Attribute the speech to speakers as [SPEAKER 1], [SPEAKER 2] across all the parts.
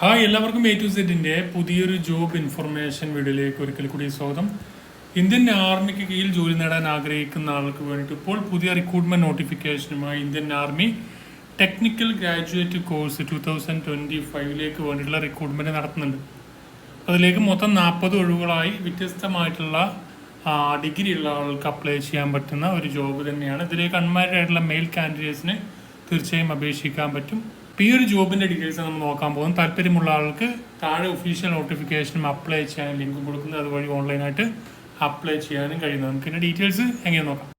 [SPEAKER 1] Hi എല്ലാവർക്കും A to സെറ്റിന്റെ പുതിയൊരു ജോബ് ഇൻഫർമേഷൻ വീഡിയോയിലേക്ക് ഒരിക്കൽ കൂടി സ്വാഗതം. ഇന്ത്യൻ ആർമിക്ക് കീഴിൽ ജോലി നേടാൻ ആഗ്രഹിക്കുന്ന ആൾക്ക് വേണ്ടിയിട്ട് ഇപ്പോൾ പുതിയ recruitment നോട്ടിഫിക്കേഷനുമായി Indian army technical graduate course two thousand twenty ഫൈവിലേക്ക് വേണ്ടിയിട്ടുള്ള റിക്രൂട്ട്മെന്റ് നടത്തുന്നുണ്ട്. അതിലേക്ക് മൊത്തം നാൽപ്പത് ഒഴിവുകളായി വ്യത്യസ്തമായിട്ടുള്ള ഡിഗ്രി ഉള്ള ആൾക്ക് അപ്ലൈ ചെയ്യാൻ പറ്റുന്ന ഒരു ജോബ് തന്നെയാണ്. ഇതിലേക്ക് അൺമാരിഡ് ആയിട്ടുള്ള മെയിൽ കാൻഡിഡേറ്റ്സിന് തീർച്ചയായും അപേക്ഷിക്കാൻ പറ്റും. അപ്പോൾ ഈ ഒരു ജോബിന്റെ ഡീറ്റെയിൽസ് നമ്മൾ നോക്കാൻ പോകും താല്പര്യമുള്ള ആൾക്ക് താഴെ ഒഫീഷ്യൽ നോട്ടിഫിക്കേഷനും അപ്ലൈ ചെയ്യാൻ ലിങ്ക് കൊടുക്കുന്നത് അതുവഴി ഓൺലൈനായിട്ട് അപ്ലൈ ചെയ്യാനും കഴിയുന്നത് നമുക്ക് ഇതിന്റെ ഡീറ്റെയിൽസ് എങ്ങനെ നോക്കാം.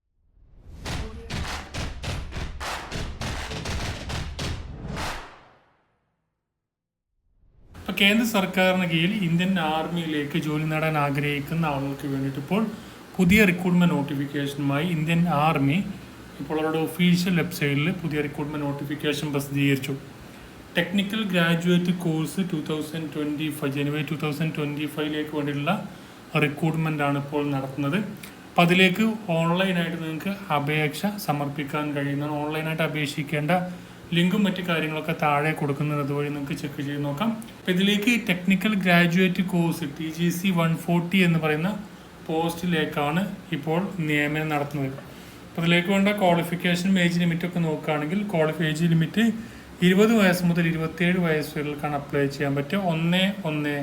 [SPEAKER 1] ഇപ്പോൾ കേന്ദ്ര സർക്കാരിന് കീഴിൽ ഇന്ത്യൻ ആർമിയിലേക്ക് ജോലി നേടാൻ ആഗ്രഹിക്കുന്ന ആളുകൾക്ക് വേണ്ടിയിട്ട് ഇപ്പോൾ പുതിയ റിക്രൂട്ട്മെന്റ് നോട്ടിഫിക്കേഷനുമായി ഇന്ത്യൻ ആർമി ഇപ്പോൾ അവരുടെ ഒഫീഷ്യൽ വെബ്സൈറ്റിൽ പുതിയ റിക്രൂട്ട്മെന്റ് നോട്ടിഫിക്കേഷൻ പ്രസിദ്ധീകരിച്ചു. Technical graduate course two thousand twenty five ജനുവരി ടു തൗസൻഡ് ട്വന്റി ഫൈവിലേക്ക് വേണ്ടിയിട്ടുള്ള റിക്രൂട്ട്മെന്റ് ആണ് ഇപ്പോൾ നടത്തുന്നത്. അപ്പം അതിലേക്ക് ഓൺലൈനായിട്ട് നിങ്ങൾക്ക് അപേക്ഷ സമർപ്പിക്കാൻ കഴിയുന്നതാണ്. ഓൺലൈനായിട്ട് അപേക്ഷിക്കേണ്ട ലിങ്കും മറ്റു കാര്യങ്ങളൊക്കെ താഴെ കൊടുക്കുന്നത് അതുവഴി നിങ്ങൾക്ക് ചെക്ക് ചെയ്ത് നോക്കാം. അപ്പം ഇതിലേക്ക് technical graduate course T G C one forty എന്ന് പറയുന്ന പോസ്റ്റിലേക്കാണ് ഇപ്പോൾ നിയമനം നടത്തുന്നത്. അപ്പോൾ ഇതിലേക്ക് വേണ്ട ക്വാളിഫിക്കേഷൻ ഏജ് ലിമിറ്റ് ഒക്കെ നോക്കുകയാണെങ്കിൽ ക്വാളിഫൈ ഏജ് ലിമിറ്റ് ഇരുപത് വയസ്സ് മുതൽ ഇരുപത്തിയേഴ് വയസ്സ് വരെക്കാണ് അപ്ലൈ ചെയ്യാൻ പറ്റുക. ഒന്ന് ഒന്ന്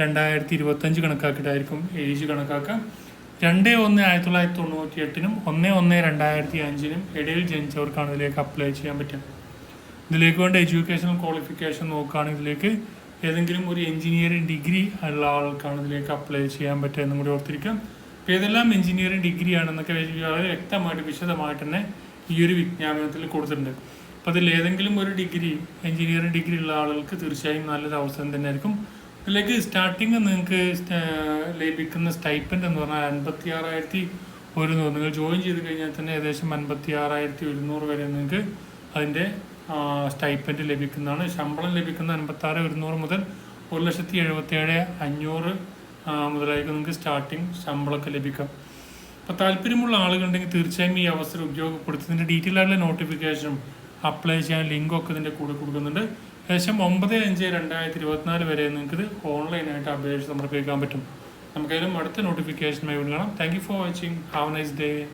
[SPEAKER 1] രണ്ടായിരത്തി ഇരുപത്തഞ്ച് കണക്കാക്കിയിട്ടായിരിക്കും ഏജ് കണക്കാക്കുക. രണ്ട് ഒന്ന് ആയിരത്തി തൊള്ളായിരത്തി തൊണ്ണൂറ്റി എട്ടിനും ഒന്ന് ഒന്ന് രണ്ടായിരത്തി അഞ്ചിനും ഇടയിൽ ജനിച്ചവർക്കാണ് ഇതിലേക്ക് അപ്ലൈ ചെയ്യാൻ പറ്റുക. ഇതിലേക്ക് വേണ്ട എഡ്യൂക്കേഷണൽ ക്വാളിഫിക്കേഷൻ നോക്കുകയാണെങ്കിൽ ഇതിലേക്ക് ഏതെങ്കിലും ഒരു എഞ്ചിനീയറിംഗ് ഡിഗ്രി ഉള്ള ആൾക്കാണ് ഇതിലേക്ക് അപ്ലൈ ചെയ്യാൻ പറ്റുക എന്നും കൂടി ഓർത്തിരിക്കാം അപ്പോൾ ഏതെല്ലാം എഞ്ചിനീയറിംഗ് ഡിഗ്രി ആണെന്നൊക്കെ വളരെ വ്യക്തമായിട്ട് വിശദമായിട്ട് തന്നെ ഈ ഒരു വിജ്ഞാപനത്തിൽ കൊടുത്തിട്ടുണ്ട്. അപ്പോൾ അതിൽ ഏതെങ്കിലും ഒരു ഡിഗ്രി എഞ്ചിനീയറിംഗ് ഡിഗ്രി ഉള്ള ആളുകൾക്ക് തീർച്ചയായും നല്ലൊരു അവസരം തന്നെ ആയിരിക്കും അതിലേക്ക് സ്റ്റാർട്ടിങ് നിങ്ങൾക്ക് ലഭിക്കുന്ന സ്റ്റൈപ്പൻഡ് എന്ന് പറഞ്ഞാൽ അൻപത്തി ആറായിരത്തി ഒരുന്നൂറ്. നിങ്ങൾ ജോയിൻ ചെയ്ത് കഴിഞ്ഞാൽ തന്നെ ഏകദേശം അൻപത്തി ആറായിരത്തി ഒരുന്നൂറ് വരെ നിങ്ങൾക്ക് അതിന്റെ സ്റ്റൈപ്പൻഡ് ലഭിക്കുന്നതാണ്. ശമ്പളം ലഭിക്കുന്ന അൻപത്തി ആറ് ഒരുന്നൂറ് മുതൽ ഒരു ലക്ഷത്തി എഴുപത്തി ഏഴ് അഞ്ഞൂറ് മുതലായിരിക്കും നിങ്ങൾക്ക് സ്റ്റാർട്ടിങ് ശമ്പളമൊക്കെ ലഭിക്കാം. അപ്പോൾ താല്പര്യമുള്ള ആളുകളുണ്ടെങ്കിൽ തീർച്ചയായും ഈ അവസരം ഉപയോഗപ്പെടുത്തുന്നതിന്റെ ഡീറ്റെയിൽ ആയിട്ടുള്ള നോട്ടിഫിക്കേഷനും അപ്ലൈ ചെയ്യാൻ ലിങ്കൊക്കെ ഇതിന്റെ കൂടെ കൊടുക്കുന്നുണ്ട്. ഏകദേശം ഒമ്പത് അഞ്ച് രണ്ടായിരത്തി ഇരുപത്തിനാല് വരെ നിങ്ങൾക്ക് ഇത് ഓൺലൈനായിട്ട് അപേക്ഷ സമർപ്പിക്കാൻ പറ്റും. നമുക്കതിലും അടുത്ത നോട്ടിഫിക്കേഷനുമായി കാണാം. Thank you for watching have nice day